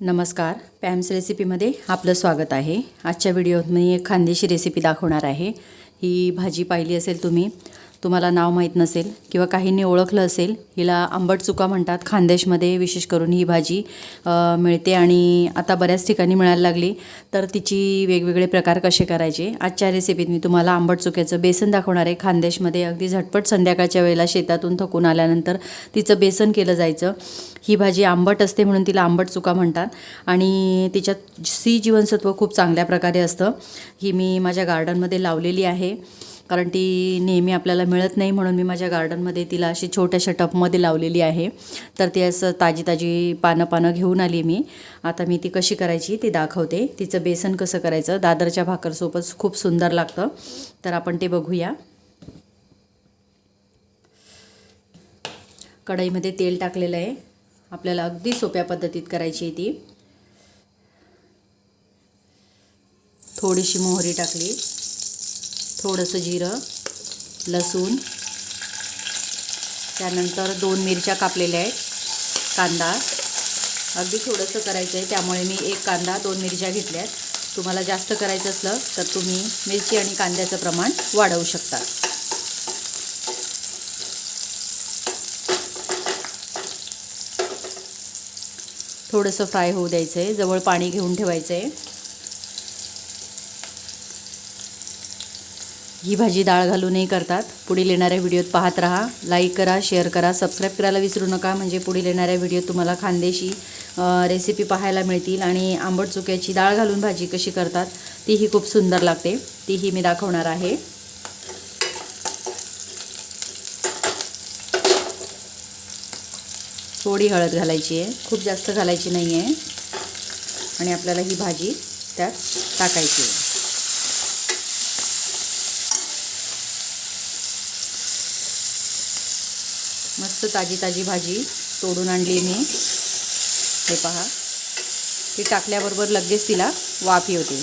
नमस्कार. पॅम्स रेसिपीमध्ये आपलं स्वागत आहे. आजच्या व्हिडिओत मी एक खानदेशी रेसिपी दाखवणार आहे. ही भाजी पाहिली असेल तुम्ही. तुम्हाला नाव माहीत नसेल किंवा काहींनी ओळखलं असेल हिला आंबट चुका म्हणतात खानदेशमध्ये विशेष करून ही भाजी मिळते आणि आता बऱ्याच ठिकाणी मिळायला लागली. तर तिची वेगवेगळे प्रकार कसे करायचे? आजच्या रेसिपीत मी तुम्हाला आंबट चुक्याचं बेसन दाखवणार आहे. खानदेशमध्ये अगदी झटपट संध्याकाळच्या वेळेला शेतातून थकून आल्यानंतर तिचं बेसन केलं जायचं. ही भाजी आंबट असते म्हणून तिला आंबट चुका म्हणतात आणि तिच्यात सी जीवनसत्व खूप चांगल्या प्रकारे असतं. ही मी माझ्या गार्डनमध्ये लावलेली आहे. कारण ती नेहमी आपल्याला मिळत नाही म्हणून मी माझ्या गार्डनमध्ये तिला अशी छोट्याशा टपमध्ये लावलेली आहे. तर ती असं ताजी ताजी पानं पानं घेऊन आली मी. आता मी ती कशी करायची ती दाखवते. तिचं बेसन कसं करायचं दादरच्या भाकरसोबत खूप सुंदर लागतं. तर आपण ते बघूया. कढईमध्ये तेल टाकलेलं आहे. आपल्याला अगदी सोप्या पद्धतीत करायची आहे ती. थोडीशी मोहरी टाकली. थोडंसं जिरं लसूण त्यानंतर दोन मिरच्या कापलेल्या आहेत कांदा. अगदी थोडंसं करायचं आहे त्यामुळे मी एक कांदा दोन मिरच्या घेतल्यात. तुम्हाला जास्त करायचं असलं तर तुम्ही मिरची आणि कांद्याचं प्रमाण वाढवू शकता. थोडंसं फ्राय होऊ द्यायचं आहे जवळ पाणी घेऊन ठेवायचं आहे ही भाजी डाळ घालूनही करतात. पुढील येणाऱ्या व्हिडिओत पाहत राहा. लाईक करा शेअर करा सबस्क्राईब करायला विसरू नका. म्हणजे पुढील येणाऱ्या व्हिडिओत तुम्हाला खानदेशी रेसिपी पाहायला मिळतील आणि आंबट चुक्याची डाळ घालून भाजी कशी करतात तीही खूप सुंदर लागते. तीही मी दाखवणार आहे. थोडी हळद घालायची आहे. खूप जास्त घालायची नाही आहे आणि आपल्याला ही भाजी त्यात टाकायची आहे. मस्त ताजी ताजी भाजी तोडून आणली मी. हे पहा. ती टाकल्याबरोबर लगेच तिला वाफ येते.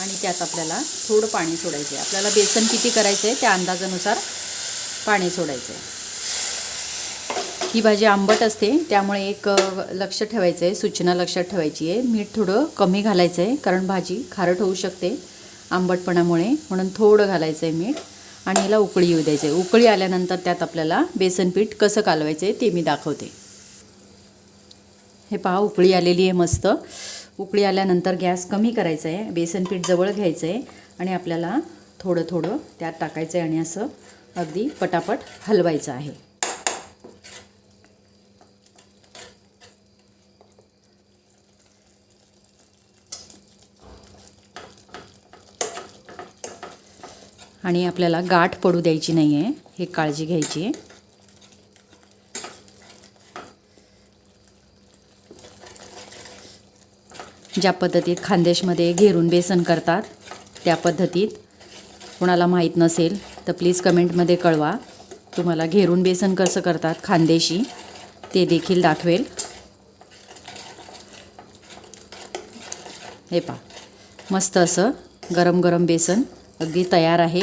आणि त्यात आपल्याला थोडं पाणी सोडायचं आहे आपल्याला बेसन किती करायचं आहे त्या अंदाजानुसार पाणी सोडायचं आहे ही भाजी आंबट असते त्यामुळे एक लक्ष ठेवायचं आहे सूचना लक्षात ठेवायची आहे मीठ थोडं कमी घालायचं आहे कारण भाजी खारट होऊ शकते. आंबटपणामुळे. म्हणून थोडं घालायचं आहे मीठ आणि याला उकळी येऊ द्यायचं आहे उकळी आल्यानंतर त्यात आपल्याला बेसन पीठ कसं कालवायचं आहे ते मी दाखवते. हे पहा उकळी आलेली आहे मस्त. उकळी आल्यानंतर गॅस कमी करायचा आहे बेसन पीठ जवळ घ्यायचं आहे आणि आपल्याला थोडं थोडं त्यात टाकायचं आहे आणि असं अगदी पटापट हलवायचं आहे. आणि आपल्याला गाठ पडू द्यायची नाही आहे हे काळजी घ्यायची आहे. ज्या पद्धतीत खानदेशमध्ये घेरून बेसन करतात त्या पद्धतीत. कोणाला माहीत नसेल तर प्लीज कमेंटमध्ये कळवा. तुम्हाला घेरून बेसन कसं करतात खानदेशी ते देखील दाखवेल. हे पा मस्त असं गरम गरम बेसन. अगदी तयार आहे.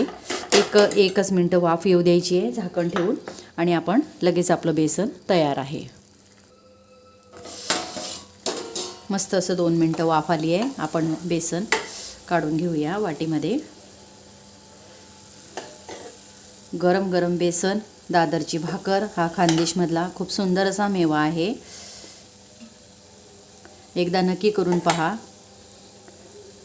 एक एकच मिनटं वाफ येऊ द्यायची आहे झाकण ठेवून आणि आपण लगेच आपलं बेसन तयार आहे. मस्त असं दोन मिनटं वाफ आली आहे. आपण बेसन काढून घेऊया वाटीमध्ये. गरम गरम बेसन दादरची भाकर हा खानदेशमधला खूप सुंदर असा मेवा आहे. एकदा नक्की करून पहा.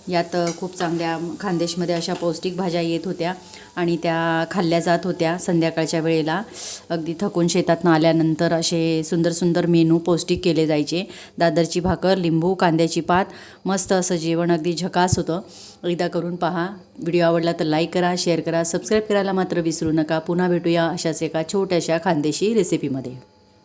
यात खूप चांगल्या खानदेशमध्ये अशा पौष्टिक भाज्या येत होत्या आणि त्या खाल्ल्या जात होत्या संध्याकाळच्या वेळेला. अगदी थकून शेतातनं आल्यानंतर असे सुंदर सुंदर मेनू पौष्टिक केले जायचे. दादरची भाकर लिंबू कांद्याची पात मस्त असं जेवण अगदी झकास होतं. एकदा करून पहा. व्हिडिओ आवडला तर लाईक करा शेअर करा सबस्क्राईब करायला मात्र विसरू नका. पुन्हा भेटूया अशाच एका छोट्याशा खानदेशी रेसिपीमध्ये.